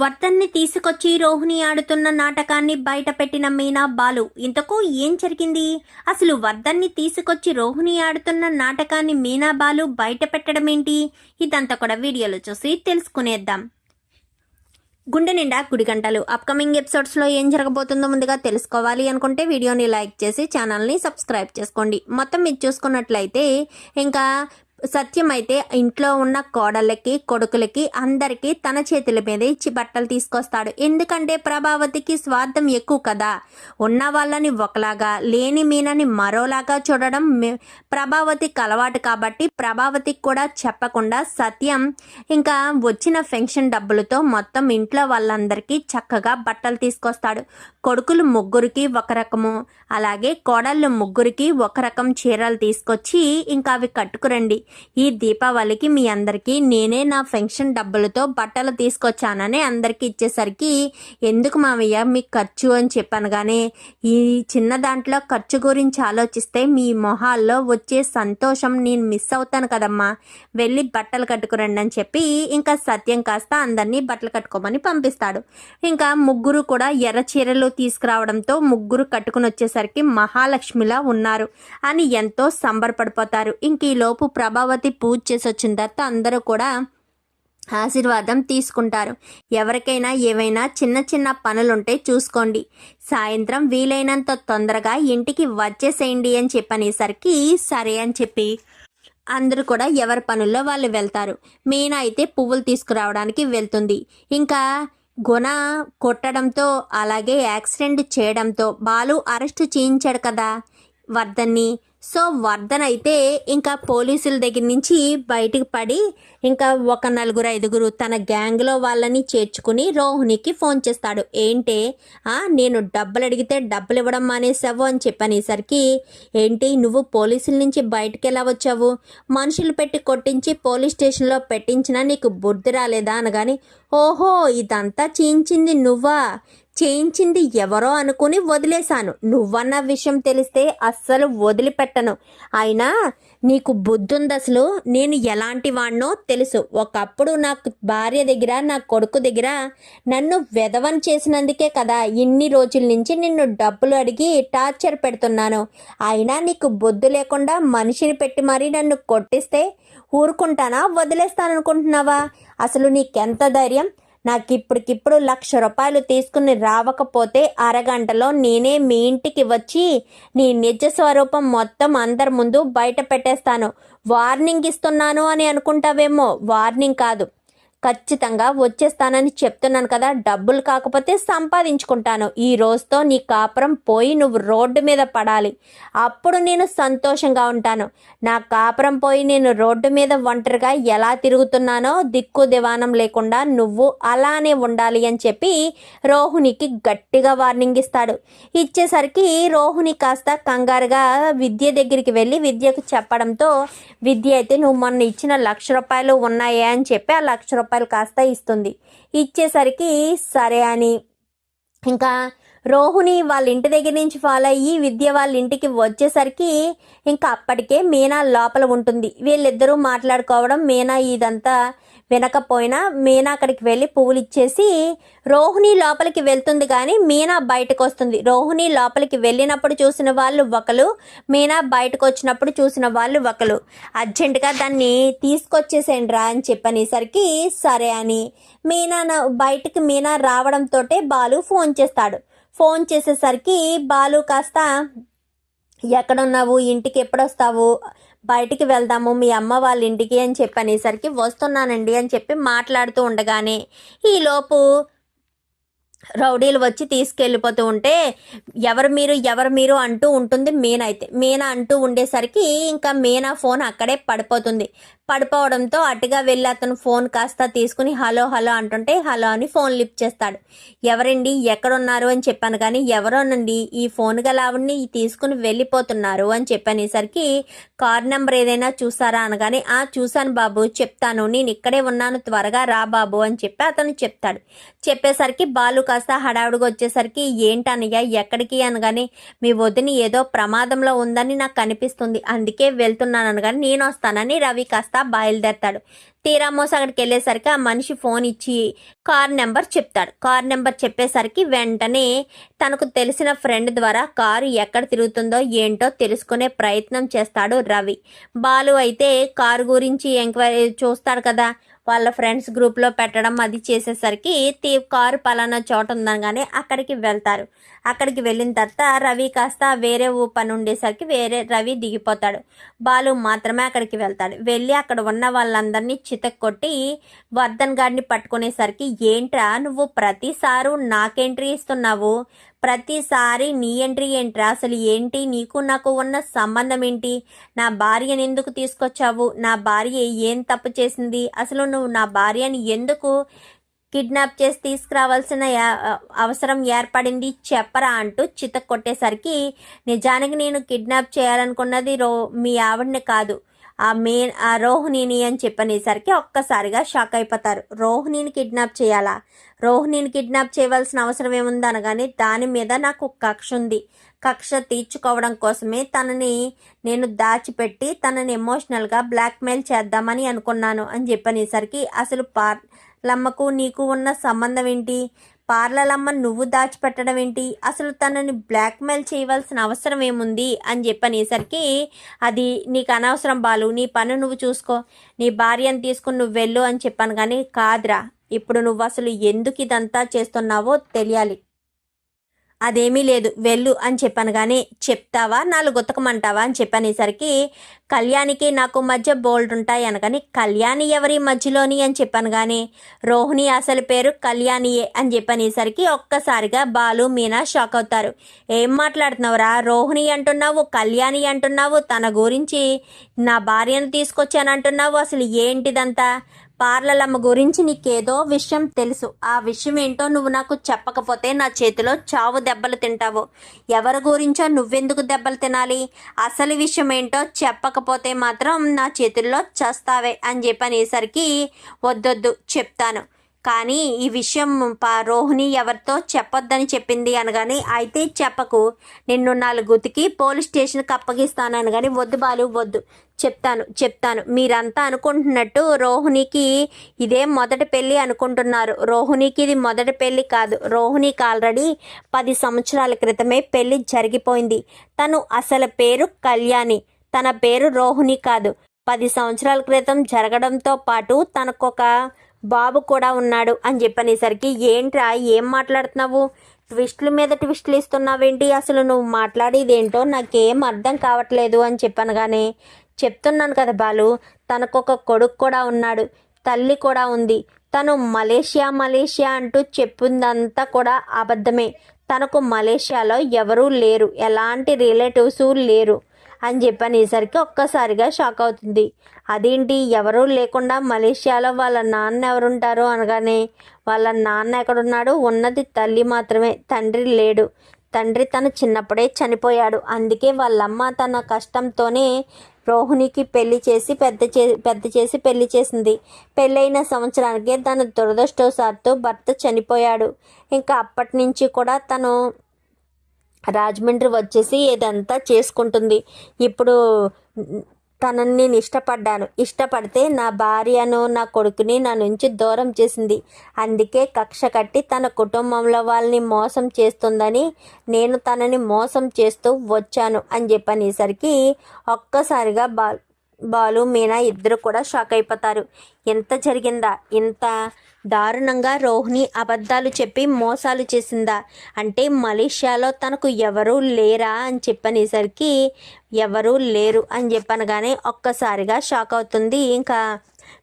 వర్తన్ని తీసుకొచ్చి రోహిణి ఆడుతున్న నాటకాన్ని బయట పెట్టిన మీనా బాలు ఇంతకు ఏం జరిగింది? అసలు వర్ధన్ని తీసుకొచ్చి రోహిణి ఆడుతున్న నాటకాన్ని మీనా బాలు బయట పెట్టడం ఏంటి ఇదంతా కూడా వీడియోలో చూసి తెలుసుకునేద్దాం. గుండె నిండా గుడి గంటలు. అప్కమింగ్ ఎపిసోడ్స్లో ఏం జరగబోతుందో ముందుగా తెలుసుకోవాలి అనుకుంటే వీడియోని లైక్ చేసి ఛానల్ని సబ్స్క్రైబ్ చేసుకోండి. మొత్తం మీరు చూసుకున్నట్లయితే ఇంకా సత్యం అయితే ఇంట్లో ఉన్న కోడళ్ళకి కొడుకులకి అందరికీ తన చేతుల మీద ఇచ్చి బట్టలు తీసుకొస్తాడు. ఎందుకంటే ప్రభావతికి స్వార్థం ఎక్కువ కదా. ఉన్న వాళ్ళని ఒకలాగా లేని మీనని మరోలాగా చూడడం ప్రభావతికి అలవాటు కాబట్టి ప్రభావతికి కూడా చెప్పకుండా సత్యం ఇంకా వచ్చిన పెన్షన్ డబ్బులతో మొత్తం ఇంట్లో వాళ్ళందరికీ చక్కగా బట్టలు తీసుకొస్తాడు. కొడుకులు ముగ్గురికి ఒక రకము అలాగే కోడళ్ళు ముగ్గురికి ఒక రకం చీరలు తీసుకొచ్చి ఇంకా అవి కట్టుకురండి. ఈ దీపావళికి మీ అందరికీ నేనే నా పెన్షన్ డబ్బులతో బట్టలు తీసుకొచ్చానని అందరికీ ఇచ్చేసరికి ఎందుకు మామయ్య మీకు ఖర్చు అని చెప్పాను కానీ ఈ చిన్న దాంట్లో ఖర్చు గురించి ఆలోచిస్తే మీ మొహాల్లో వచ్చే సంతోషం నేను మిస్ అవుతాను కదమ్మా. వెళ్ళి బట్టలు కట్టుకురండి అని చెప్పి ఇంకా సత్యం కాస్త అందరినీ బట్టలు కట్టుకోమని పంపిస్తాడు. ఇంకా ముగ్గురు కూడా ఎర్ర చీరలు తీసుకురావడంతో ముగ్గురు కట్టుకుని వచ్చేసరికి మహాలక్ష్మిలా ఉన్నారు అని ఎంతో సంబరపడిపోతారు. ఇంక ఈ లోపు ప్రభావతి పూజ చేసి వచ్చిన తర్వాత అందరూ కూడా ఆశీర్వాదం తీసుకుంటారు. ఎవరికైనా ఏవైనా చిన్న చిన్న పనులుంటే చూసుకోండి. సాయంత్రం వీలైనంత తొందరగా ఇంటికి వచ్చేసేయండి అని చెప్పనేసరికి సరే అని చెప్పి అందరూ కూడా ఎవరి పనుల్లో వాళ్ళు వెళ్తారు. మీనా అయితే పువ్వులు తీసుకురావడానికి వెళ్తుంది. ఇంకా గుణ కొట్టడంతో అలాగే యాక్సిడెంట్ చేయడంతో బాలు అరెస్టు చేయించాడు కదా వర్ధన్ని సో వర్ధన్ అయితే ఇంకా పోలీసుల దగ్గర నుంచి బయటికి పడి ఇంకా ఒక నలుగురు ఐదుగురు తన గ్యాంగ్లో వాళ్ళని చేర్చుకుని రోహిణికి ఫోన్ చేస్తాడు. ఏంటే? నేను డబ్బులు అడిగితే డబ్బులు ఇవ్వడం మానేసావు అని చెప్పనేసరికి ఏంటి నువ్వు పోలీసుల నుంచి బయటకు ఎలా వచ్చావు? మనుషులు పెట్టి కొట్టించి పోలీస్ స్టేషన్లో పెట్టించినా నీకు బుద్ధి రాలేదా అనగాని ఓహో ఇదంతా చేయించింది నువ్వా? చేయించింది ఎవరో అనుకుని వదిలేశాను. నువ్వన్న విషయం తెలిస్తే అస్సలు వదిలిపెట్టను. అయినా నీకు బుద్ధుంది అసలు. నేను ఎలాంటి వాడినో తెలుసు. ఒకప్పుడు నాకు భార్య దగ్గర నా కొడుకు దగ్గర నన్ను వెధవన్ చేసినందుకే కదా ఇన్ని రోజుల నుంచి నిన్ను డబ్బులు అడిగి టార్చర్ పెడుతున్నాను. అయినా నీకు బుద్ధి లేకుండా మనిషిని పెట్టి మరీ నన్ను కొట్టిస్తే ఊరుకుంటానా వదిలేస్తాననుకుంటున్నావా? అసలు నీకెంత ధైర్యం? నాకు ఇప్పటికిప్పుడు లక్ష రూపాయలు తీసుకుని రావకపోతే అరగంటలో నేనే మీ ఇంటికి వచ్చి నీ నిజ స్వరూపం మొత్తం అందరి ముందు బయట పెట్టేస్తాను. వార్నింగ్ ఇస్తున్నాను అని అనుకుంటావేమో? వార్నింగ్ కాదు. ఖచ్చితంగా వచ్చేస్తానని చెప్తున్నాను కదా. డబ్బులు కాకపోతే సంపాదించుకుంటాను. ఈ రోజుతో నీ కాపురం పోయి నువ్వు రోడ్డు మీద పడాలి. అప్పుడు నేను సంతోషంగా ఉంటాను. నా కాపురం పోయి నేను రోడ్డు మీద ఒంటరిగా ఎలా తిరుగుతున్నానో దిక్కు దివానం లేకుండా నువ్వు అలానే ఉండాలి అని చెప్పి రోహునికి గట్టిగా వార్నింగ్ ఇస్తాడు. ఇచ్చేసరికి రోహుని కాస్త కంగారుగా విద్య దగ్గరికి వెళ్ళి విద్యకు చెప్పడంతో విద్య అయితే నువ్వు మొన్న ఇచ్చిన లక్ష రూపాయలు ఉన్నాయా? అని చెప్పి ఆ లక్ష రూపాయలు రూపాయలు కాస్త ఇస్తుంది. ఇచ్చేసరికి సరే అని. ఇంకా రోహుని వాళ్ళ ఇంటి దగ్గర నుంచి ఫాలో అయ్యి విద్య వాళ్ళ ఇంటికి వచ్చేసరికి ఇంకా అప్పటికే మీనా లోపల ఉంటుంది. వీళ్ళిద్దరూ మాట్లాడుకోవడం మీనా ఇదంతా వినకపోయినా మీనా అక్కడికి వెళ్ళి పువ్వులు ఇచ్చేసి రోహిణి లోపలికి వెళ్తుంది కానీ మీనా బయటకు వస్తుంది రోహిణి లోపలికి వెళ్ళినప్పుడు చూసిన వాళ్ళు ఒకరు మీనా బయటకు వచ్చినప్పుడు చూసిన వాళ్ళు ఒకరు అర్జెంటుగా దాన్ని తీసుకొచ్చేసేయండి రా అని చెప్పనేసరికి సరే అని. మీనా బయటకు బయటికి మీనా రావడంతో బాలు ఫోన్ చేస్తాడు. ఫోన్ చేసేసరికి బాలు కాస్త ఎక్కడున్నావు? ఇంటికి ఎప్పుడొస్తావు? బయటికి వెళ్దాము మీ అమ్మ వాళ్ళ ఇంటికి అని చెప్పి అనేసరికి వస్తున్నానండి అని చెప్పి మాట్లాడుతూ ఉండగానే ఈలోపు రౌడీలు వచ్చి తీసుకెళ్ళిపోతూ ఉంటే ఎవరు మీరు ఎవరు మీరు అంటూ ఉంటుంది మీనా అయితే. మీనా అంటూ ఉండేసరికి ఇంకా మీనా ఫోన్ అక్కడే పడిపోతుంది. పడిపోవడంతో అటుగా వెళ్ళి అతను ఫోన్ కాస్త తీసుకుని హలో హలో అంటుంటే హలో అని ఫోన్ లిఫ్ట్ చేస్తాడు. ఎవరండి? ఎక్కడున్నారు? అని చెప్పాను కానీ ఎవరోనండి? ఈ ఫోన్ గల ఆవిడ్ని తీసుకుని వెళ్ళిపోతున్నారు అని చెప్పనేసరికి కార్ నెంబర్ ఏదైనా చూసారా అనగానే ఆ చూశాను బాబు చెప్తాను. నేను ఇక్కడే ఉన్నాను త్వరగా రా బాబు అని చెప్పి అతను చెప్తాడు. చెప్పేసరికి బాలు కాస్త హడావుడిగా వచ్చేసరికి ఏంటనయ్యా ఎక్కడికి? అనగానే మీ వదిని ఏదో ప్రమాదంలో ఉందని నాకు కనిపిస్తుంది. అందుకే వెళ్తున్నాను అనగానే నేను వస్తానని రవి కాస్త బయలుదేరతాడు. తీరామోస అక్కడికి వెళ్ళేసరికి ఆ మనిషి ఫోన్ ఇచ్చి కార్ నెంబర్ చెప్తాడు. కార్ నెంబర్ చెప్పేసరికి వెంటనే తనకు తెలిసిన ఫ్రెండ్ ద్వారా కారు ఎక్కడ తిరుగుతుందో ఏంటో తెలుసుకునే ప్రయత్నం చేస్తాడు రవి. బాలు అయితే కారు గురించి ఎంక్వైరీ చూస్తాడు కదా. వాళ్ళ ఫ్రెండ్స్ గ్రూప్లో పెట్టడం అది చేసేసరికి తీ కారు పలానా చోట ఉందనగానే అక్కడికి వెళ్తారు. అక్కడికి వెళ్ళిన తర్వాత రవి కాస్త వేరే ఊ పని ఉండేసరికి వేరే రవి దిగిపోతాడు. బాలు మాత్రమే అక్కడికి వెళ్తాడు. వెళ్ళి అక్కడ ఉన్న వాళ్ళందరినీ చితక్ కొట్టి వర్ధన్ గారిని పట్టుకునేసరికి ఏంట్రా నువ్వు ప్రతిసారు నాకెంట్రీ ఇస్తున్నావు? ప్రతిసారి నీ ఎంట్రీ ఏంట్రా? అసలు ఏంటి? నీకు నాకు ఉన్న సంబంధం ఏంటి? నా భార్యను ఎందుకు తీసుకొచ్చావు? నా భార్య ఏం తప్పు చేసింది? అసలు నువ్వు నా భార్యని ఎందుకు కిడ్నాప్ చేసి తీసుకురావాల్సిన అవసరం ఏర్పడింది చెప్పరా అంటూ చిత కొట్టేసరికి నిజానికి నేను కిడ్నాప్ చేయాలనుకున్నది రో మీ ఆవిడని కాదు. ఆ మే ఆ రోహిణిని అని చెప్పనేసరికి ఒక్కసారిగా షాక్ అయిపోతారు. రోహిణిని కిడ్నాప్ చేయాలా? రోహిణిని కిడ్నాప్ చేయవలసిన అవసరం ఏముంది అనగానే దాని మీద నాకు కక్ష ఉంది. కక్ష తీర్చుకోవడం కోసమే తనని నేను దాచిపెట్టి తనని ఎమోషనల్గా బ్లాక్మెయిల్ చేద్దామని అనుకున్నాను అని చెప్పనేసరికి అసలు పార్ లమ్మకు నీకు ఉన్న సంబంధం ఏంటి పార్లలమ్మ నువ్వు దాచిపెట్టడం ఏంటి అసలు తనని బ్లాక్మెయిల్ చేయవలసిన అవసరం ఏముంది? అని చెప్పనేసరికి అది నీకు అనవసరం బాలు నీ పని నువ్వు చూసుకో. నీ భార్యను తీసుకుని నువ్వు వెళ్ళు అని చెప్పాను కానీ కాదురా. ఇప్పుడు నువ్వు అసలు ఎందుకు ఇదంతా చేస్తున్నావో తెలియాలి. అదేమీ లేదు. వెళ్ళు అని చెప్పాను కానీ చెప్తావా? నాలుగు ఉతకమంటావా అని చెప్పనేసరికి కళ్యాణికి నాకు మధ్య బోల్డ్ ఉంటాయి అనగాని కళ్యాణి ఎవరి మధ్యలోని? అని చెప్పాను కానీ రోహిణి అసలు పేరు కళ్యాణియే అని చెప్పనేసరికి ఒక్కసారిగా బాలు మీనా షాక్ అవుతారు. ఏం మాట్లాడుతున్నావురా? రోహిణి అంటున్నావు కళ్యాణి అంటున్నావు తన గురించి నా భార్యను తీసుకొచ్చానంటున్నావు అసలు ఏంటిదంతా? పార్లలమ్మ గురించి నీకేదో విషయం తెలుసు. ఆ విషయం ఏంటో నువ్వు నాకు చెప్పకపోతే నా చేతిలో చావు దెబ్బలు తింటావు. ఎవరి గురించో నువ్వెందుకు దెబ్బలు తినాలి? అసలు విషయం ఏంటో చెప్పకపోతే మాత్రం నా చేతుల్లో చస్తావే అని చెప్పనేసరికి వద్దొద్దు చెప్తాను. కానీ ఈ విషయం రోహిణి ఎవరితో చెప్పొద్దని చెప్పింది అనగాని అయితే చెప్పకు. నిన్ను నాలుగుతికి పోలీస్ స్టేషన్కి అప్పగిస్తాను అనగాని వద్దు బాలు వద్దు. చెప్తాను చెప్తాను. మీరంతా అనుకుంటున్నట్టు రోహిణికి ఇదే మొదటి పెళ్ళి అనుకుంటున్నారు. రోహిణికి ఇది మొదటి పెళ్ళి కాదు. రోహిణికి ఆల్రెడీ పది సంవత్సరాల క్రితమే పెళ్ళి జరిగిపోయింది. తను అసలు పేరు కళ్యాణి. తన పేరు రోహిణి కాదు. పది సంవత్సరాల క్రితం జరగడంతో పాటు తనకొక బాబు కూడా ఉన్నాడు అని చెప్పనేసరికి ఏంట్రా ఏం మాట్లాడుతున్నావు? ట్విస్టుల మీద ట్విస్టులు ఇస్తున్నావేంటి? అసలు నువ్వు మాట్లాడేది ఏంటో నాకేం అర్థం కావట్లేదు అని చెప్పాను కానీ చెప్తున్నాను కదా బాలు తనకొక కొడుకు కూడా ఉన్నాడు తల్లి కూడా ఉంది. తను మలేషియా మలేషియా అంటూ చెప్పిందంతా కూడా అబద్ధమే. తనకు మలేషియాలో ఎవరూ లేరు ఎలాంటి రిలేటివ్స్ లేరు. అని చెప్పనేసరికి ఒక్కసారిగా షాక్ అవుతుంది. అదేంటి? ఎవరూ లేకుండా మలేషియాలో వాళ్ళ నాన్న ఎవరుంటారు అనగానే వాళ్ళ నాన్న ఎక్కడున్నాడు? ఉన్నది తల్లి మాత్రమే. తండ్రి లేడు. తండ్రి తను చిన్నప్పుడే చనిపోయాడు. అందుకే వాళ్ళమ్మ తన కష్టంతోనే రోహిణికి పెళ్ళి చేసి పెద్ద చే పెద్ద చేసి పెళ్ళి చేసింది. పెళ్ళైన సంవత్సరానికే తన దురదృష్టవశాత్తు భర్త చనిపోయాడు. ఇంకా అప్పటి నుంచి కూడా తను రాజమండ్రి వచ్చేసి ఇదంతా చేసుకుంటుంది. ఇప్పుడు తనని నేను ఇష్టపడ్డాను ఇష్టపడితే నా భార్యను నా కొడుకుని నా నుంచి దూరం చేసింది. అందుకే కక్ష కట్టి తన కుటుంబంలో వాళ్ళని మోసం చేస్తుందని నేను తనని మోసం చేస్తూ వచ్చాను అని చెప్పనేసరికి ఒక్కసారిగా బా బాలు మీనా ఇద్దరు కూడా షాక్ అయిపోతారు. ఎంత జరిగిందా? ఇంత దారుణంగా రోహిణి అబద్ధాలు చెప్పి మోసాలు చేసిందా? అంటే మలేషియాలో తనకు ఎవరూ లేరా అని చెప్పనేసరికి ఎవరూ లేరు అని చెప్పనగానే ఒక్కసారిగా షాక్ అవుతుంది ఇంకా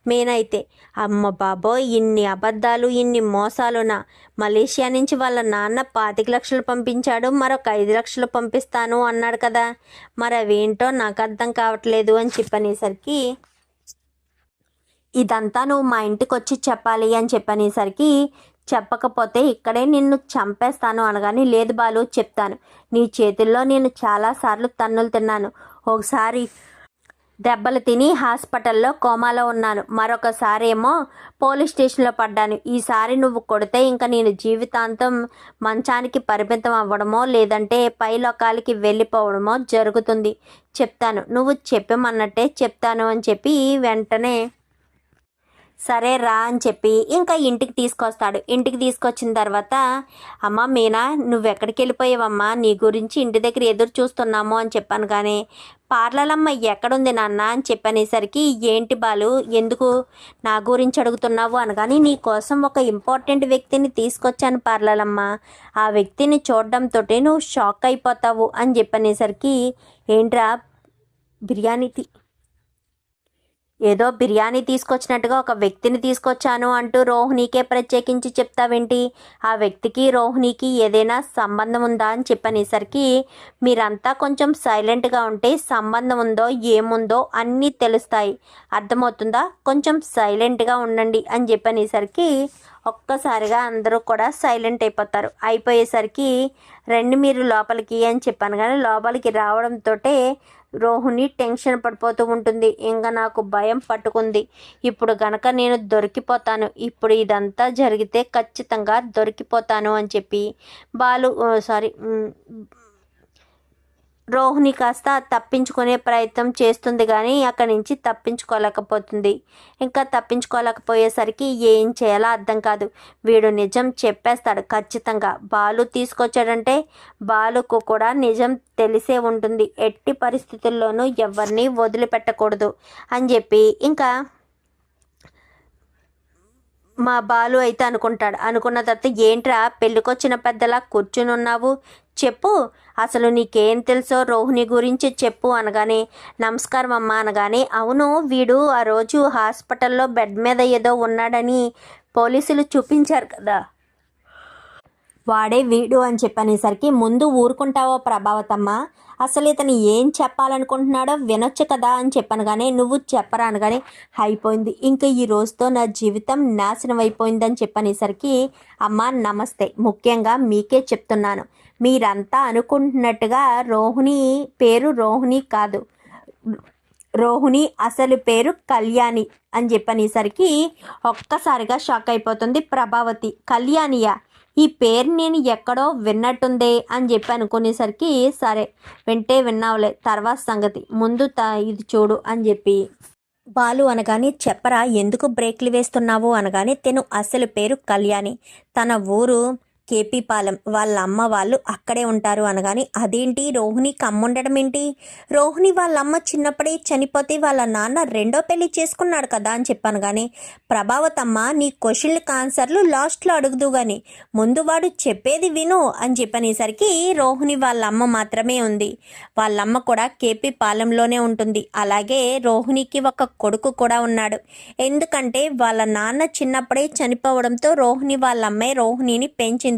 మేనైతే. అమ్మ బాబోయ్ ఇన్ని అబద్ధాలు ఇన్ని మోసాలునా? మలేషియా నుంచి వాళ్ళ నాన్న పాతిక లక్షలు పంపించాడు మరొక ఐదు లక్షలు పంపిస్తాను అన్నాడు కదా. మరి అవేంటో నాకు అర్థం కావట్లేదు అని చెప్పనేసరికి ఇదంతా నువ్వు మా ఇంటికి వచ్చి చెప్పాలి అని చెప్పనేసరికి చెప్పకపోతే ఇక్కడే నిన్ను చంపేస్తాను అనగానే లేదు బాలు చెప్తాను. నీ చేతుల్లో నేను చాలాసార్లు తన్నులు తిన్నాను. ఒకసారి దెబ్బలు తిని హాస్పిటల్లో కోమాలో ఉన్నాను. మరొకసారి ఏమో పోలీస్ స్టేషన్లో పడ్డాను. ఈసారి నువ్వు కొడితే ఇంకా నేను జీవితాంతం మంచానికి పరిమితం అవ్వడమో లేదంటే పై లోకాలకి వెళ్ళిపోవడమో జరుగుతుంది. చెప్తాను. నువ్వు చెప్పమన్నట్టే చెప్తాను అని చెప్పి వెంటనే సరే రా అని చెప్పి ఇంకా ఇంటికి తీసుకొస్తాడు. ఇంటికి తీసుకొచ్చిన తర్వాత అమ్మ మీనా నువ్వెక్కడికి వెళ్ళిపోయావమ్మా? నీ గురించి ఇంటి దగ్గర ఎదురు చూస్తున్నాము అని చెప్పాను. కానీ పార్లలమ్మ ఎక్కడుంది నాన్న అని చెప్పనేసరికి ఏంటి బాలు ఎందుకు నా గురించి అడుగుతున్నావు? అనగాని నీ కోసం ఒక ఇంపార్టెంట్ వ్యక్తిని తీసుకొచ్చాను పార్లలమ్మ. ఆ వ్యక్తిని చూడడంతో నువ్వు షాక్ అయిపోతావు అని చెప్పనేసరికి ఏంట్రా బిర్యానీ తీ ఏదో బిర్యానీ తీసుకొచ్చినట్టుగా ఒక వ్యక్తిని తీసుకొచ్చాను అంటూ రోహిణికే ప్రత్యేకించి చెప్తావేంటి? ఆ వ్యక్తికి రోహిణికి ఏదైనా సంబంధం ఉందా అని చెప్పనేసరికి మీరంతా కొంచెం సైలెంట్గా ఉంటే సంబంధం ఉందో ఏముందో అన్నీ తెలుస్తాయి. అర్థమవుతుందా? కొంచెం సైలెంట్గా ఉండండి అని చెప్పనేసరికి ఒక్కసారిగా అందరూ కూడా సైలెంట్ అయిపోతారు. అయిపోయేసరికి రండి మీరు లోపలికి అని చెప్పాను. కానీ లోపలికి రావడంతో రోహిణి టెన్షన్ పడిపోతూ ఉంటుంది. ఇంకా నాకు భయం పట్టుకుంది. ఇప్పుడు గనక నేను దొరికిపోతాను. ఇప్పుడు ఇదంతా జరిగితే ఖచ్చితంగా దొరికిపోతాను అని చెప్పి బాలు సారీ రోహిణి కాస్త తప్పించుకునే ప్రయత్నం చేస్తుంది కానీ అక్కడి నుంచి తప్పించుకోలేకపోతుంది. ఇంకా తప్పించుకోలేకపోయేసరికి ఏం చేయాలో అర్థం కాదు. వీడు నిజం చెప్పేస్తాడు ఖచ్చితంగా. బాలు తీసుకొచ్చాడంటే బాలుకు కూడా నిజం తెలిసే ఉంటుంది. ఎట్టి పరిస్థితుల్లోనూ ఎవరిని వదిలిపెట్టకూడదు అని చెప్పి ఇంకా మా బాలు అయితే అనుకుంటాడు. అనుకున్న తర్వాత ఏంట్రా పెళ్ళికొచ్చిన పెద్దలా కూర్చుని ఉన్నావు చెప్పు. అసలు నీకేం తెలుసో రోహిణి గురించి చెప్పు అనగానే నమస్కారం అమ్మ అనగానే అవును వీడు ఆ రోజు హాస్పిటల్లో బెడ్ మీద ఏదో ఉన్నాడని పోలీసులు చూపించారు కదా. వాడే వీడు అని చెప్పనేసరికి ముందు ఊరుకుంటావో ప్రభావతమ్మ? అసలు ఇతను ఏం చెప్పాలనుకుంటున్నాడో వినొచ్చు కదా అని చెప్పాను కానీ నువ్వు చెప్పరా అనగానే అయిపోయింది. ఇంకా ఈ రోజుతో నా జీవితం నాశనం అయిపోయిందని చెప్పనేసరికి అమ్మ నమస్తే. ముఖ్యంగా మీకే చెప్తున్నాను. మీరంతా అనుకుంటున్నట్టుగా రోహిణి పేరు రోహిణి కాదు. రోహిణి అసలు పేరు కళ్యాణి అని చెప్పనేసరికి ఒక్కసారిగా షాక్ అయిపోతుంది ప్రభావతి. కళ్యాణియా? ఈ పేరు నేను ఎక్కడో విన్నట్టుందే అని చెప్పి అనుకునేసరికి సరే వింటే విన్నావులే తర్వాత సంగతి. ముందు త ఇది చూడు అని చెప్పి. బాలు అనగానే చెప్పరా ఎందుకు బ్రేక్లు వేస్తున్నావు? అనగానే తను అసలు పేరు కళ్యాణి. తన ఊరు కేపీ పాలెం. వాళ్ళ అమ్మ వాళ్ళు అక్కడే ఉంటారు అనగాని అదేంటి రోహిణి కమ్ముండడం ఏంటి? రోహిణి వాళ్ళ అమ్మ చిన్నప్పుడే చనిపోతే వాళ్ళ నాన్న రెండో పెళ్ళి చేసుకున్నాడు కదా అని చెప్పాను కానీ ప్రభావతమ్మ నీ క్వశ్చన్లకి ఆన్సర్లు లాస్ట్లో అడుగుదు కానీ ముందు వాడు చెప్పేది విను అని చెప్పనేసరికి రోహిణి వాళ్ళ అమ్మ మాత్రమే ఉంది. వాళ్ళమ్మ కూడా కేపీ పాలెంలోనే ఉంటుంది. అలాగే రోహిణికి ఒక కొడుకు కూడా ఉన్నాడు. ఎందుకంటే వాళ్ళ నాన్న చిన్నప్పుడే చనిపోవడంతో రోహిణి వాళ్ళ అమ్మాయి రోహిణిని పెంచింది.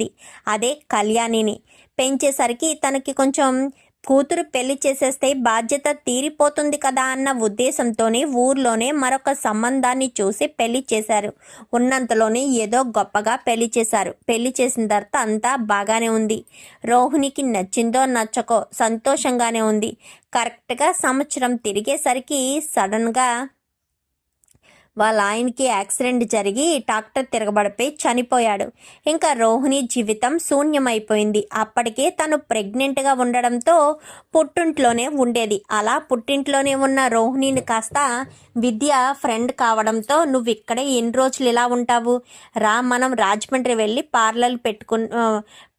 అదే కళ్యాణిని. పెంచేసరికి తనకి కొంచెం కూతురు పెళ్ళి చేసేస్తే బాధ్యత తీరిపోతుంది కదా అన్న ఉద్దేశంతోనే ఊర్లోనే మరొక సంబంధాన్ని చూసి పెళ్ళి చేశారు. ఉన్నంతలోనే ఏదో గొప్పగా పెళ్ళి చేశారు. పెళ్ళి చేసిన తర్వాత అంతా బాగానే ఉంది. రోహిణికి నచ్చిందో నచ్చకో సంతోషంగానే ఉంది. కరెక్ట్గా సంవత్సరం తిరిగేసరికి సడన్గా వాళ్ళ ఆయనకి యాక్సిడెంట్ జరిగి ట్రాక్టర్ తిరగబడిపోయి చనిపోయాడు. ఇంకా రోహిణి జీవితం శూన్యమైపోయింది. అప్పటికే తను ప్రెగ్నెంట్గా ఉండడంతో పుట్టింట్లోనే ఉండేది. అలా పుట్టింట్లోనే ఉన్న రోహిణిని కాస్త విద్య ఫ్రెండ్ కావడంతో నువ్వు ఇక్కడే ఎన్ని రోజులు ఇలా ఉంటావు? రా మనం రాజమండ్రి వెళ్ళి పార్లర్ పెట్టుకు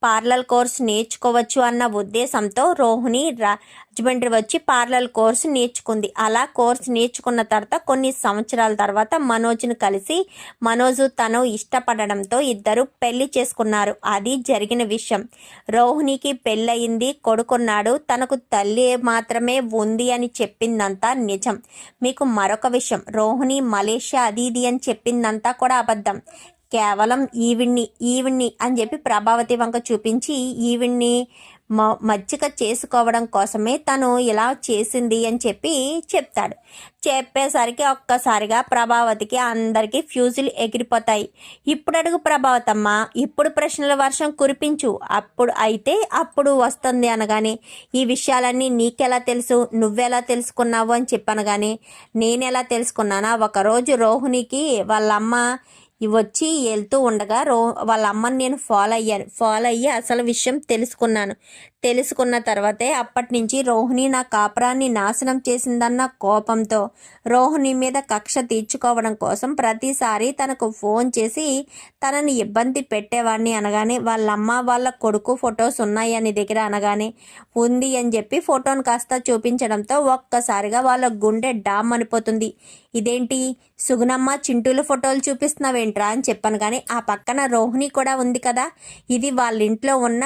పార్లర్ కోర్స్ నేర్చుకోవచ్చు అన్న ఉద్దేశంతో రోహిణి రాజమండ్రి వచ్చి పార్లర్ కోర్స్ నేర్చుకుంది. అలా కోర్స్ నేర్చుకున్న తర్వాత కొన్ని సంవత్సరాల తర్వాత మనోజ్ను కలిసి మనోజు తను ఇష్టపడడంతో ఇద్దరు పెళ్ళి చేసుకున్నారు. అది జరిగిన విషయం. రోహిణికి పెళ్ళయింది కొడుకున్నాడు. తనకు తల్లి మాత్రమే ఉంది అని చెప్పిందంతా నిజం. మీకు మరొక విషయం. రోహిణి మలేషియా అది ఇది అని చెప్పిందంతా కూడా అబద్ధం. కేవలం ఈవిడ్ని ఈవిడ్ని అని చెప్పి ప్రభావతి వంక చూపించి ఈవిడ్ని మ మచ్చిక చేసుకోవడం కోసమే తను ఇలా చేసింది అని చెప్పి చెప్తాడు. చెప్పేసరికి ఒక్కసారిగా ప్రభావతికి అందరికీ ఫ్యూజులు ఎగిరిపోతాయి. ఇప్పుడు అడుగు ప్రభావతమ్మ ఇప్పుడు ప్రశ్నల వర్షం కురిపించు. అప్పుడు అయితే అప్పుడు వస్తుంది అనగానే ఈ విషయాలన్నీ నీకెలా తెలుసు? నువ్వెలా తెలుసుకున్నావు? అని చెప్పనగానే నేనెలా తెలుసుకున్నానా? ఒకరోజు రోహిణికి వాళ్ళ అమ్మ వచ్చి వెళ్తూ ఉండగా రో వాళ్ళ అమ్మని నేను ఫాలో అయ్యాను ఫాలో అయ్యి అసలు విషయం తెలుసుకున్నాను. తెలుసుకున్న తర్వాతే అప్పటి నుంచి రోహిణి నా కాపురాన్ని నాశనం చేసిందన్న కోపంతో రోహిణి మీద కక్ష తీర్చుకోవడం కోసం ప్రతిసారి తనకు ఫోన్ చేసి తనని ఇబ్బంది పెట్టేవాడిని అనగానే వాళ్ళ అమ్మ వాళ్ళ కొడుకు ఫొటోస్ ఉన్నాయి అని దగ్గర అనగానే ఉంది అని చెప్పి ఫోటోను కాస్త చూపించడంతో ఒక్కసారిగా వాళ్ళ గుండె డామ్ అనిపోతుంది. ఇదేంటి సుగుణమ్మ చింటూల ఫోటోలు ఏంట్రా అని చెప్పాను. కానీ ఆ పక్కన రోహిణి కూడా ఉంది కదా. ఇది వాళ్ళ ఇంట్లో ఉన్న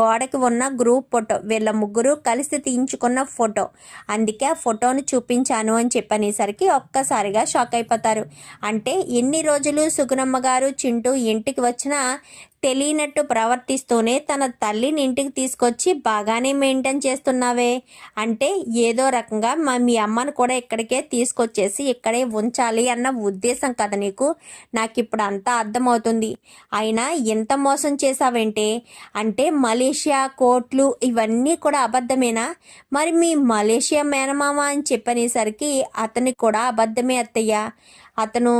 గోడకి ఉన్న గ్రూప్ ఫోటో. వీళ్ళ ముగ్గురు కలిసి తీయించుకున్న ఫోటో. అందుకే ఆ ఫోటోను చూపించాను అని చెప్పనేసరికి ఒక్కసారిగా షాక్ అయిపోతారు. అంటే ఎన్ని రోజులు సుగుణమ్మ గారు చింటూ ఇంటికి వచ్చినా తెలియనట్టు ప్రవర్తిస్తూనే తన తల్లిని ఇంటికి తీసుకొచ్చి బాగానే మెయింటైన్ చేస్తున్నావే. అంటే ఏదో రకంగా మా మీ అమ్మను కూడా ఇక్కడికే తీసుకొచ్చేసి ఇక్కడే ఉంచాలి అన్న ఉద్దేశం కదా నీకు? నాకు ఇప్పుడు అంతా అర్థమవుతుంది. అయినా ఎంత మోసం చేసావేంటే అంటే మలేషియా కోట్లు ఇవన్నీ కూడా అబద్ధమేనా? మరి మీ మలేషియా మేనమామ అని చెప్పనేసరికి అతనికి కూడా అబద్ధమే అత్తయ్య. అతను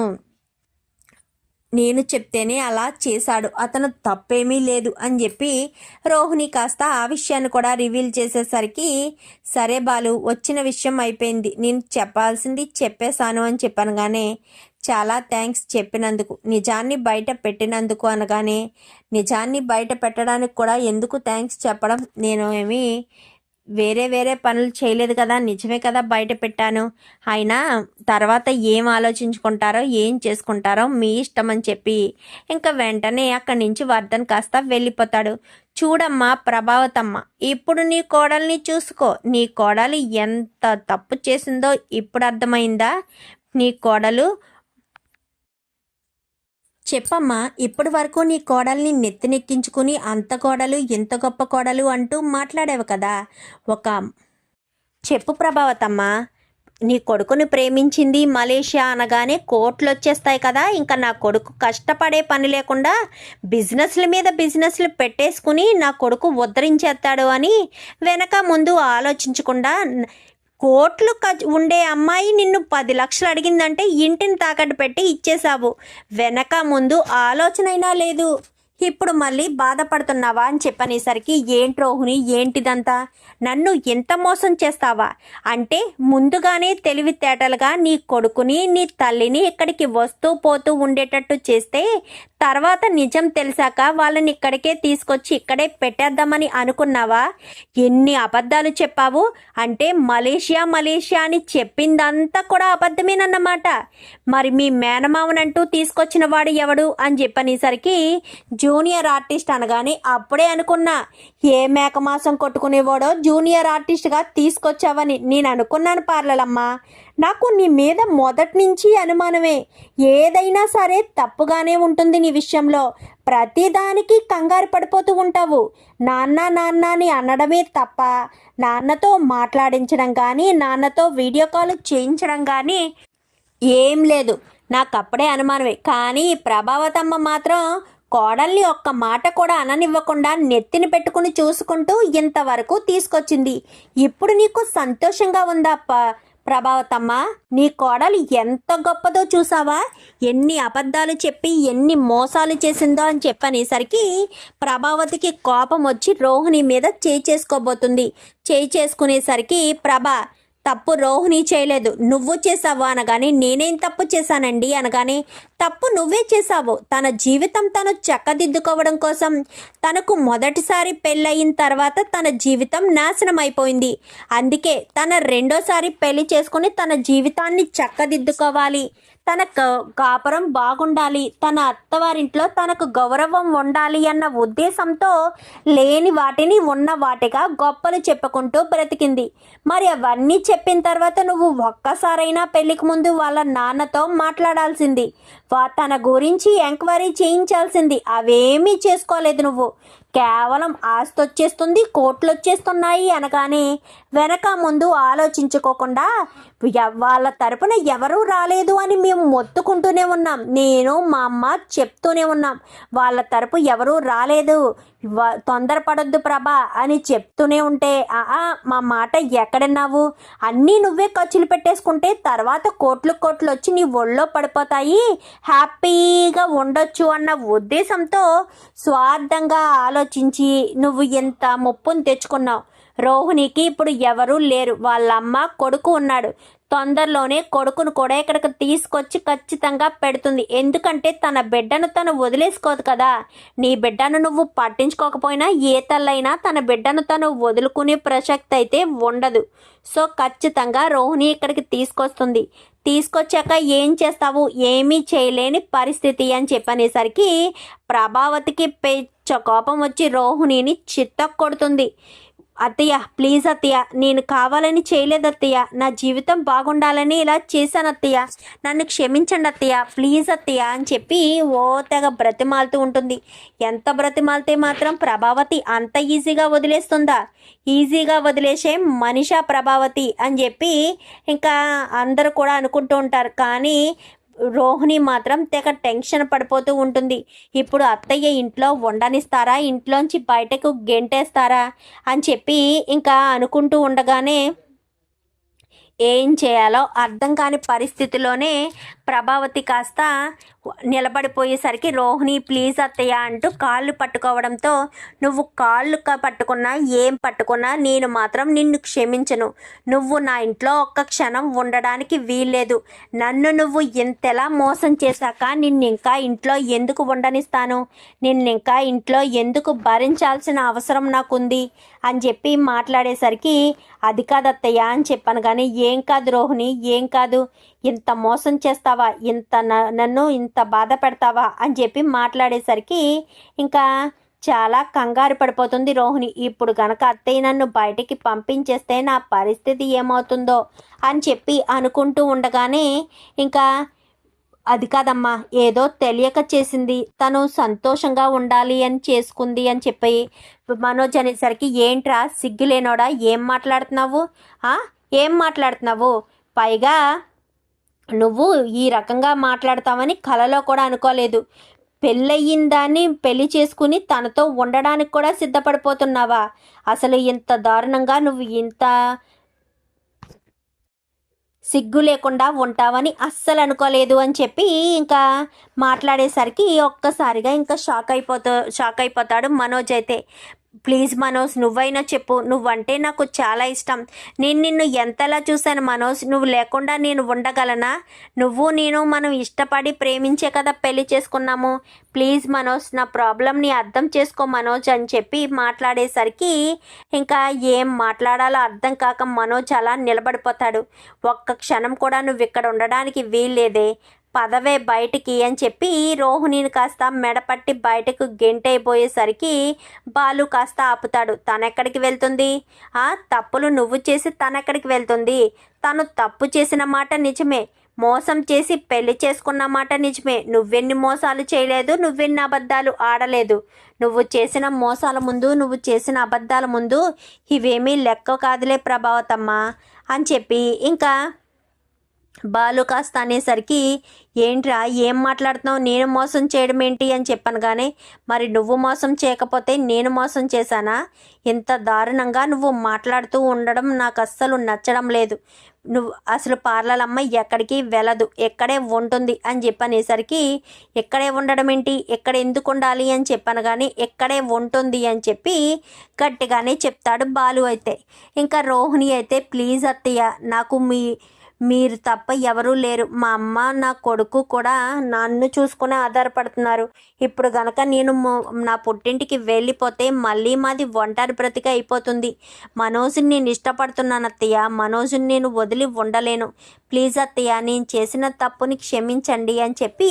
నేను చెప్తేనే అలా చేశాడు. అతను తప్పేమీ లేదు అని చెప్పి రోహిణి కాస్త ఆ విషయాన్ని కూడా రివీల్ చేసేసరికి సరే బాలు వచ్చిన విషయం అయిపోయింది. నేను చెప్పాల్సింది చెప్పేశాను అని చెప్పనగానే చాలా థ్యాంక్స్ చెప్పినందుకు. నిజాన్ని బయట పెట్టినందుకు అనగానే నిజాన్ని బయట పెట్టడానికి కూడా ఎందుకు థ్యాంక్స్ చెప్పడం? నేను ఏమి వేరే వేరే పనులు చేయలేదు కదా నిజమే కదా బయట పెట్టాను. అయినా తర్వాత ఏం ఆలోచించుకుంటారో ఏం చేసుకుంటారో మీ ఇష్టం అని చెప్పి ఇంకా వెంటనే అక్కడి నుంచి వర్ధన్ కాస్త వెళ్ళిపోతాడు. చూడమ్మా ప్రభావతమ్మ ఇప్పుడు నీ కోడల్ని చూసుకో. నీ కోడలు ఎంత తప్పు చేసిందో ఇప్పుడు అర్థమైందా? నీ కోడలు చెప్పమ్మా ఇప్పటి వరకు నీ కోడల్ని నెత్తినెక్కించుకుని అంత కోడలు ఇంత గొప్ప కోడలు అంటూ మాట్లాడావు కదా. ఒక చెప్పు ప్రభావతమ్మ నీ కొడుకుని ప్రేమించింది మలేషియా అనగానే కోట్లు వచ్చేస్తాయి కదా. ఇంకా నా కొడుకు కష్టపడే పని లేకుండా బిజినెస్ల మీద బిజినెస్లు పెట్టేసుకుని నా కొడుకు ఉద్ధరించేస్తాడు అని వెనక ముందు ఆలోచించకుండా కోట్లు ఖర్చు ఉండే అమ్మాయి నిన్ను పది లక్షలు అడిగిందంటే ఇంటిని తాకట్టు పెట్టి ఇచ్చేశావు. వెనక ముందు ఆలోచన అయినా లేదు. ఇప్పుడు మళ్ళీ బాధపడుతున్నావా అని చెప్పనేసరికి ఏంటి రోహిణి? ఏంటిదంతా? నన్ను ఎంత మోసం చేస్తావా? అంటే ముందుగానే తెలివితేటలుగా నీ కొడుకుని నీ తల్లిని ఇక్కడికి వస్తూ పోతూ ఉండేటట్టు చేస్తే తర్వాత నిజం తెలిసాక వాళ్ళని ఇక్కడికే తీసుకొచ్చి ఇక్కడే పెట్టేద్దామని అనుకున్నావా? ఎన్ని అబద్ధాలు చెప్పావు? అంటే మలేషియా మలేషియా అని చెప్పిందంతా కూడా అబద్ధమేనన్నమాట. మరి మీ మేనమావనంటూ తీసుకొచ్చిన వాడు ఎవడు? అని చెప్పనేసరికి జూనియర్ ఆర్టిస్ట్ అనగానే అప్పుడే అనుకున్నా ఏ మేకమాసం కొట్టుకునేవాడో జూనియర్ ఆర్టిస్ట్గా తీసుకొచ్చావని నేను అనుకున్నాను పార్లలమ్మ. నాకు నీ మీద మొదటి నుంచి అనుమానమే. ఏదైనా సరే తప్పుగానే ఉంటుంది నీ విషయంలో. ప్రతిదానికి కంగారు పడిపోతూ ఉంటావు. నాన్న నాన్న అని అనడమే తప్ప నాన్నతో మాట్లాడించడం కానీ నాన్నతో వీడియో కాల్ చేయించడం కానీ ఏం లేదు. నాకు అప్పుడే అనుమానమే. కానీ ప్రభావతమ్మ మాత్రం కోడల్ని ఒక్క మాట కూడా అననివ్వకుండా నెత్తిని పెట్టుకుని చూసుకుంటూ ఇంతవరకు తీసుకొచ్చింది. ఇప్పుడు నీకు సంతోషంగా ఉందప్ప ప్రభావతమ్మ? నీ కోడలు ఎంత గొప్పదో చూసావా? ఎన్ని అబద్ధాలు చెప్పి ఎన్ని మోసాలు చేసిందో అని చెప్పనేసరికి ప్రభావతికి కోపం వచ్చి రోహిణి మీద చేయి చేసుకోబోతుంది. చేయి చేసుకునేసరికి ప్రభా తప్పు రోహిణి చేయలేదు. నువ్వు చేసావు అనగానే నేనేం తప్పు చేశానండి అనగానే తప్పు నువ్వే చేశావు. తన జీవితం తను చక్కదిద్దుకోవడం కోసం తనకు మొదటిసారి పెళ్ళయిన తర్వాత తన జీవితం నాశనం అయిపోయింది అందుకే తన రెండోసారి పెళ్ళి చేసుకుని తన జీవితాన్ని చక్కదిద్దుకోవాలి. తన కాపురం బాగుండాలి తన అత్తవారింట్లో తనకు గౌరవం ఉండాలి అన్న ఉద్దేశంతో లేని వాటిని ఉన్న వాటిగా గొప్పలు చెప్పుకుంటూ బ్రతికింది. మరి అవన్నీ చెప్పిన తర్వాత నువ్వు ఒక్కసారైనా పెళ్ళికి ముందు వాళ్ళ నాన్నతో మాట్లాడాల్సింది. వా- తన గురించి ఎంక్వైరీ చేయించాల్సింది. అవేమీ చేసుకోలేదు నువ్వు. కేవలం ఆస్తి వచ్చేస్తుంది కోట్లు వచ్చేస్తున్నాయి అనగానే వెనక ముందు ఆలోచించుకోకుండా వాళ్ళ తరపున ఎవరూ రాలేదు అని మేము మొత్తుకుంటూనే ఉన్నాం. నేను మా అమ్మ చెప్తూనే ఉన్నాం. వాళ్ళ తరపు ఎవరూ రాలేదు. వ- తొందరపడొద్దు ప్రభా అని చెప్తూనే ఉంటే మా మాట ఎక్కడన్నావు? అన్నీ నువ్వే ఖర్చులు పెట్టేసుకుంటే తర్వాత కోట్లు కోట్లు వచ్చి నీ ఒళ్ళో పడిపోతాయి. హ్యాపీగా ఉండొచ్చు అన్న ఉద్దేశంతో స్వార్థంగా ఆలోచించి నువ్వు ఎంత ముప్పును తెచ్చుకున్నావు? రోహిణికి ఇప్పుడు ఎవరూ లేరు. వాళ్ళ అమ్మ కొడుకు ఉన్నాడు. తొందరలోనే కొడుకును కూడా ఇక్కడికి తీసుకొచ్చి ఖచ్చితంగా పెడుతుంది. ఎందుకంటే తన బిడ్డను తను వదిలేసుకోదు కదా. నీ బిడ్డను నువ్వు పట్టించుకోకపోయినా ఏ తల్లైనా తన బిడ్డను తను వదులుకునే ప్రసక్తి అయితే ఉండదు. సో ఖచ్చితంగా రోహిణి ఇక్కడికి తీసుకొస్తుంది. తీసుకొచ్చాక ఏం చేస్తావు? ఏమీ చేయలేని పరిస్థితి అని చెప్పనేసరికి ప్రభావతికి పెచ్చ కోపం వచ్చి రోహిణిని చిత్త కొడుతుంది అత్తయ్య ప్లీజ్ అత్తయ్య నేను కావాలని చేయలేదు అత్తయ్య. నా జీవితం బాగుండాలని ఇలా చేశాను అత్తయ్య. నన్ను క్షమించండి అత్తయ్య ప్లీజ్ అత్తయ్య అని చెప్పి ఓ తెగ బ్రతిమాలుతూ ఉంటుంది. ఎంత బ్రతిమాలితే మాత్రం ప్రభావతి అంత ఈజీగా వదిలేస్తుందా? ఈజీగా వదిలేసే మనిషా ప్రభావతి అని చెప్పి ఇంకా అందరూ కూడా అనుకుంటూ ఉంటారు. కానీ రోహిణి మాత్రం తెగ టెన్షన్ పడిపోతూ ఉంటుంది. ఇప్పుడు అత్తయ్య ఇంట్లో ఉండనిస్తారా ఇంట్లోంచి బయటకు గెంటేస్తారా? అని చెప్పి ఇంకా అనుకుంటూ ఉండగానే ఏం చేయాలో అర్థం కాని పరిస్థితిలోనే ప్రభావతి కాస్త నిలబడిపోయేసరికి రోహిణి ప్లీజ్ అత్తయ్య అంటూ కాళ్ళు పట్టుకోవడంతో నువ్వు కాళ్ళు పట్టుకున్నా ఏం పట్టుకున్నా నేను మాత్రం నిన్ను క్షమించను. నువ్వు నా ఇంట్లో ఒక్క క్షణం ఉండడానికి వీల్లేదు. నన్ను నువ్వు ఇంతెలా మోసం చేశాక నిన్ను ఇంకా ఇంట్లో ఎందుకు ఉండనిస్తాను? నిన్ను ఇంకా ఇంట్లో ఎందుకు భరించాల్సిన అవసరం నాకుంది? అని చెప్పి మాట్లాడేసరికి అది కాదత్తయ్య అని చెప్పాను. కానీ ఏం కాదు రోహిణి ఏం కాదు. ఇంత మోసం చేస్తావా? ఇంత నన్ను ఇంత బాధ పెడతావా? అని చెప్పి మాట్లాడేసరికి ఇంకా చాలా కంగారు పడిపోతుంది రోహిణి. ఇప్పుడు కనుక అత్తయ్య నన్ను బయటికి పంపించేస్తే నా పరిస్థితి ఏమవుతుందో అని చెప్పి అనుకుంటూ ఉండగానే ఇంకా అది కాదమ్మా ఏదో తెలియక చేసింది. తను సంతోషంగా ఉండాలి అని చేసుకుంది అని చెప్పి మనోజ్ అనేసరికి ఏంట్రా సిగ్గులేనోడా? ఏం మాట్లాడుతున్నావు? ఏం మాట్లాడుతున్నావు? పైగా నువ్వు ఈ రకంగా మాట్లాడతావని కలలో కూడా అనుకోలేదు. పెళ్ళయిన దాన్ని పెళ్ళి చేసుకుని తనతో ఉండడానికి కూడా సిద్ధపడిపోతున్నావా? అసలు ఇంత దారుణంగా నువ్వు ఇంత సిగ్గు లేకుండా ఉంటావని అస్సలు అనుకోలేదు అని చెప్పి ఇంకా మాట్లాడేసరికి ఒక్కసారిగా ఇంకా షాక్ అయిపోతా షాక్ అయిపోతాడు మనోజ్ అయితే. ప్లీజ్ మనోజ్ నువ్వైనా చెప్పు. నువ్వంటే నాకు చాలా ఇష్టం. నేను నిన్ను ఎంతలా చూశాను మనోజ్? నువ్వు లేకుండా నేను ఉండగలనా? నువ్వు నేను మనం ఇష్టపడి ప్రేమించే కదా పెళ్ళి చేసుకున్నాము. ప్లీజ్ మనోజ్ నా ప్రాబ్లమ్ని అర్థం చేసుకో మనోజ్ అని చెప్పి మాట్లాడేసరికి ఇంకా ఏం మాట్లాడాలో అర్థం కాక మనోజ్ అలా నిలబడిపోతాడు. ఒక్క క్షణం కూడా నువ్వు ఇక్కడ ఉండడానికి వీల్లేదే. పదవే బయటికి అని చెప్పి రోహిణిని కాస్త మెడపట్టి బయటకు గెంటైపోయేసరికి బాలు కాస్త ఆపుతాడు. తనెక్కడికి వెళ్తుంది? ఆ తప్పులు నువ్వు చేసి తనెక్కడికి వెళ్తుంది? తను తప్పు చేసిన మాట నిజమే. మోసం చేసి పెళ్ళి చేసుకున్న మాట నిజమే. నువ్వెన్ని మోసాలు చేయలేదు నువ్వెన్ని అబద్ధాలు ఆడలేదు. నువ్వు చేసిన మోసాల ముందు నువ్వు చేసిన అబద్ధాల ముందు ఇవేమీ లెక్క కాదులే ప్రభావతమ్మ అని చెప్పి ఇంకా బాలు కాస్త అనేసరికి ఏంట్రా ఏం మాట్లాడుతున్నావు? నేను మోసం చేయడం ఏంటి? అని చెప్పాను కానీ మరి నువ్వు మోసం చేయకపోతే నేను మోసం చేశానా? ఇంత దారుణంగా నువ్వు మాట్లాడుతూ ఉండడం నాకు అస్సలు నచ్చడం లేదు. నువ్వు అసలు పార్లలమ్మ ఎక్కడికి వెళ్ళదు. ఎక్కడే ఉంటుంది అని చెప్పనేసరికి ఎక్కడే ఉండడం ఏంటి? ఎక్కడ ఎందుకు ఉండాలి? అని చెప్పాను కానీ ఎక్కడే ఉంటుంది అని చెప్పి గట్టిగానే చెప్తాడు బాలు అయితే. ఇంకా రోహిణి అయితే ప్లీజ్ అత్తయ్య నాకు మీ మీరు తప్ప ఎవరూ లేరు. మా అమ్మ నా కొడుకు కూడా నన్ను చూసుకునే ఆధారపడుతున్నారు. ఇప్పుడు గనక నేను నా పుట్టింటికి వెళ్ళిపోతే మళ్ళీ మాది ఒంటరి బ్రతిక అయిపోతుంది. మనోజ్ని నేను ఇష్టపడుతున్నాను అత్తయ్య. మనోజ్ని నేను వదిలి ఉండలేను. ప్లీజ్ అత్తయ్య నేను చేసిన తప్పుని క్షమించండి అని చెప్పి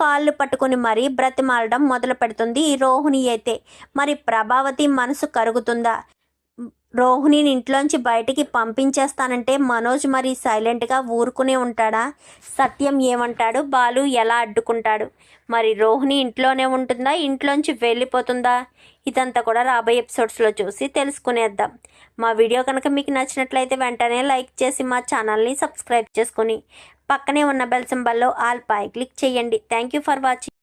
కాళ్ళు పట్టుకొని మరీ బ్రతిమాలడం మొదలు పెడుతుంది రోహిణి అయితే. మరి ప్రభావతి మనసు కరుగుతుందా? రోహిణిని ఇంట్లోంచి బయటికి పంపించేస్తానంటే మనోజ్ మరి సైలెంట్గా ఊరుకునే ఉంటాడా? సత్యం ఏమంటాడు? బాలు ఎలా అడ్డుకుంటాడు? మరి రోహిణి ఇంట్లోనే ఉంటుందా? ఇంట్లోంచి వెళ్ళిపోతుందా? ఇదంతా కూడా రాబోయే ఎపిసోడ్స్లో చూసి తెలుసుకునేద్దాం. మా వీడియో కనుక మీకు నచ్చినట్లయితే వెంటనే లైక్ చేసి మా ఛానల్ని సబ్స్క్రైబ్ చేసుకుని పక్కనే ఉన్న బెల్ సింబల్లో ఆల్ పై క్లిక్ చేయండి. Thank you for watching.